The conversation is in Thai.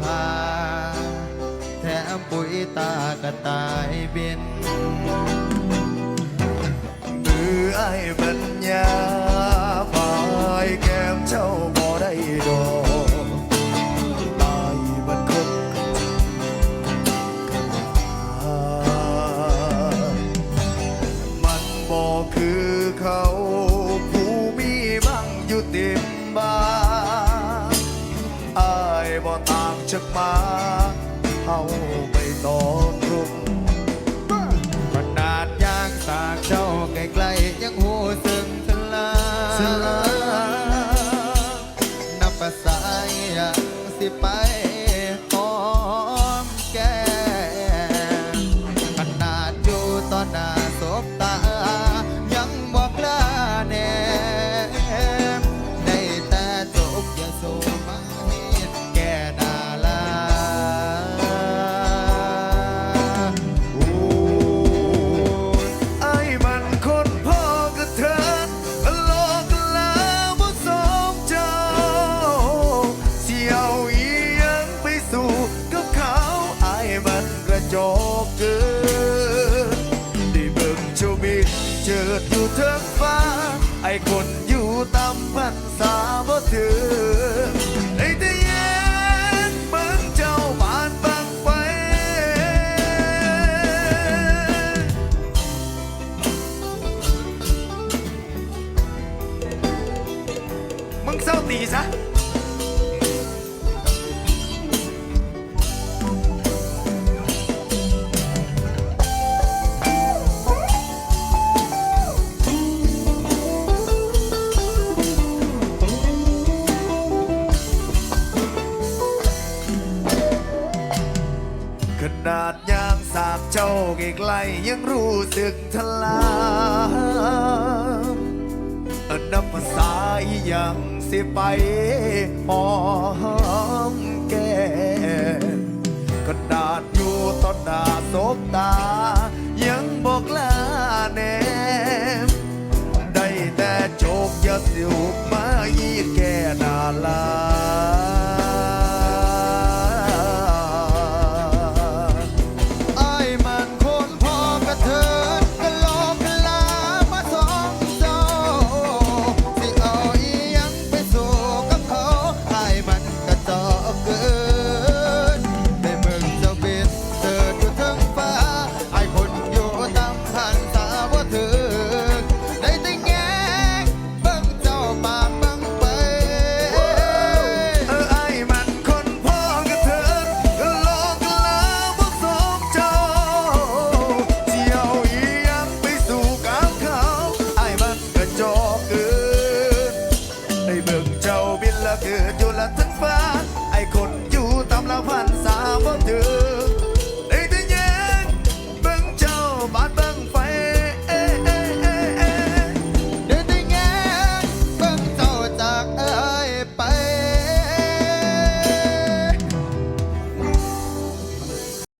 ผาแถมปุ๋ยตากระต่ายบินมือไอ้บัญญา ต่างจากมาเฮาไม่ต้องรุมขนาดยางสากเจ้าใกล้ๆยังหูสึงสลาสลานับภาษาอย่างสิไปหอมแก้มขนาดอยู่ต่อหน้าศพตา เจ้าบินเจิดอยู่เทิงฟ้า ไอ้คนอยู่ต่ำพันษาบ่ถึงได้แต่แย้งเบิ่งเจ้าบานบังไฟมึงเศร้าตีซะ ขนาดยางสาบเจ้าไกลๆยังรู้สึกทลามอันนับภาษาอีหยังสิไปหอมแก้มขนาดอยู่ต่อหน้าศพตา ยังบอกลาแนมได้แต่โจกอยาสิวมายีแก่นาลา บิ